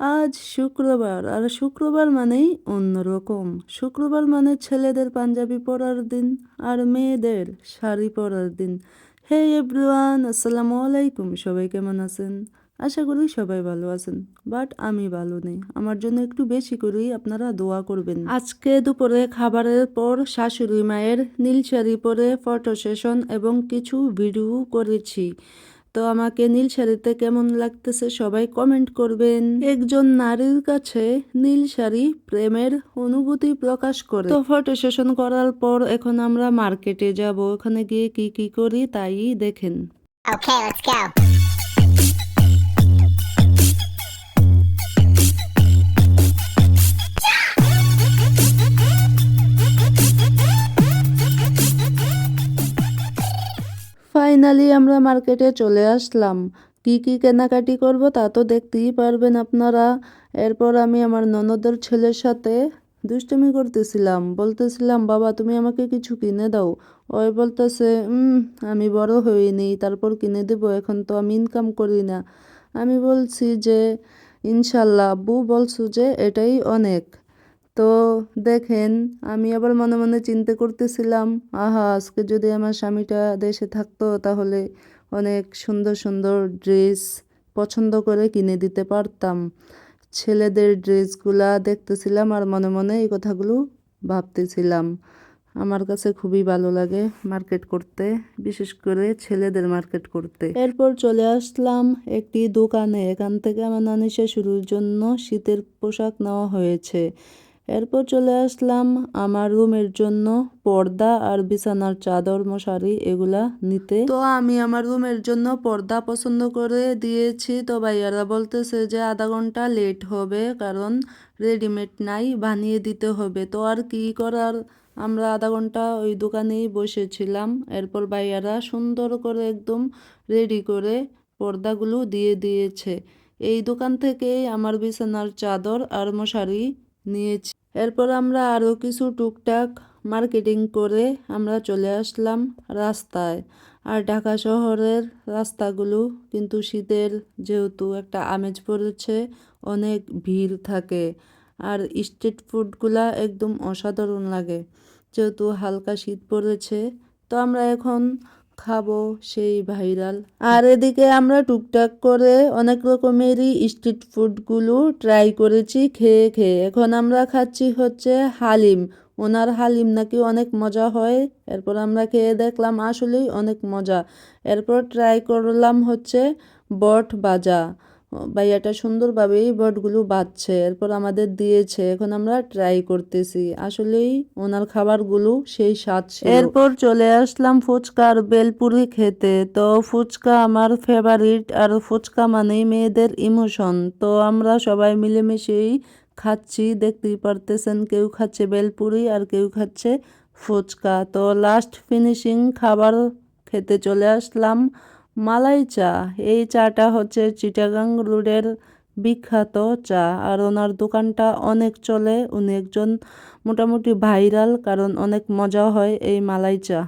আজ শুক্রবার, আর শুক্রবার মানেই অন্যরকম। শুক্রবার মানে ছেলেদের পাঞ্জাবি পরার দিন আর মেয়েদের শাড়ি পরার দিন। হে এভরিওয়ান, আসসালামু আলাইকুম। সবাই কেমন আছেন? আশা করি সবাই ভালো আছেন, বাট আমি ভালো নেই। আমার জন্য একটু বেশি করেই আপনারা দোয়া করবেন। আজকে দুপুরে খাবারের পর শাশুড়ি মায়ের নীল শাড়ি পরে ফটো সেশন এবং কিছু ভিডিও করেছি। তো আমাকে নীল শাড়িতে কেমন লাগতেছে সবাই কমেন্ট করবেন। একজন নারীর কাছে নীল শাড়ি প্রেমের অনুভূতি প্রকাশ করে। তো ফটো সেশন করার পর এখন আমরা মার্কেটে যাব। ওখানে গিয়ে কি কি করি তাই দেখেন। Okay, let's go. ফাইনালি আমরা মার্কেটে চলে আসলাম। কি কি কেনাকাটি করব তা তো দেখতেই পারবেন আপনারা। এরপর আমি আমার ননদের ছেলের সাথে দুষ্টুমি করতেছিলাম। বলতেছিলাম, বাবা, তুমি আমাকে কিছু কিনে দাও। ওই বলতেছে আমি বড় হইনি তারপর কিনে দেব, এখন তো আমি ইনকাম করি না। আমি বলছি যে, ইনশাল্লাহ, আব্বু, বলছো যে এটাই অনেক। তো দেখেন, আমি আবার মনে মনে চিন্তা করতেছিলাম, আহা, আজকে যদি আমার স্বামীটা দেশে থাকতো, তাহলে অনেক সুন্দর সুন্দর ড্রেস পছন্দ করে কিনে দিতে পারতাম। ছেলেদের ড্রেসগুলা দেখতেছিলাম আর মনে মনে এই কথাগুলো ভাবতেছিলাম। আমার কাছে খুবই ভালো লাগে মার্কেট করতে, বিশেষ করে ছেলেদের মার্কেট করতে। এরপর চলে আসলাম একটি দোকানে। এখান থেকে আমার নানি শ্বশুরের জন্য শীতের পোশাক নেওয়া হয়েছে। এরপর চলে আসলাম আমার রুমের জন্য পর্দা আর বিছানার চাদর, মশারি এগুলা নিতে। তো আমি আমার রুমের জন্য পর্দা পছন্দ করে দিয়েছি। তো ভাইয়ারা বলতেছে যে আধা ঘণ্টা লেট হবে, কারণ রেডিমেড নাই, বানিয়ে দিতে হবে। তো আর কি করার? আমরা আধা ঘণ্টা ওই দোকানেই বসেছিলাম। এরপর ভাইয়ারা সুন্দর করে একদম রেডি করে পর্দাগুলো দিয়ে দিয়েছে। এই দোকান থেকেই আমার বিছানার চাদর আর মশারি নিয়েছি। এরপর আমরা আরও কিছু টুকটাক মার্কেটিং করে আমরা চলে আসলাম রাস্তায়। আর ঢাকা শহরের রাস্তাগুলো কিন্তু শীতের যেহেতু একটা আমেজ পড়েছে, অনেক ভিড় থাকে। আর স্ট্রিট ফুডগুলা একদম অসাধারণ লাগে, যেহেতু হালকা শীত পড়েছে। তো আমরা এখন খাব সেই ভাইরাল। আর এদিকে আমরা টুকটাক করে অনেক রকমেরই স্ট্রিট ফুডগুলো ট্রাই করেছি, খেয়ে খেয়ে। এখন আমরা খাচ্ছি হচ্ছে হালিম। ওনার হালিম নাকি অনেক মজা হয়। এরপর আমরা খেয়ে দেখলাম আসলেই অনেক মজা। এরপর ট্রাই করলাম হচ্ছে বট ভাজা। ভাইয়াটা সুন্দরভাবেই বটগুলো বাজছে এরপর আমাদের দিয়েছে, এখন আমরা ট্রাই করতেছি। আসলেই ওনার খাবারগুলো সেই স্বাদ এরপর চলে আসলাম ফুচকা আর বেলপুরি খেতে। তো ফুচকা আমার ফেভারিট আর ফুচকা মানেই মেয়েদের ইমোশন তো আমরা সবাই মিলেমিশেই খাচ্ছি, দেখতেই পারতেছেন কেউ খাচ্ছে বেলপুরি আর কেউ খাচ্ছে ফুচকা। তো লাস্ট ফিনিশিং খাবার খেতে চলে আসলাম। মালাই চা। এই চাটা হচ্ছে চিটাগাং রোডের বিখ্যাত চা। আর ওনার দোকানটা অনেক চলে, উনি একজন মোটামুটি ভাইরাল, কারণ অনেক মজা হয় এই মালাই চা।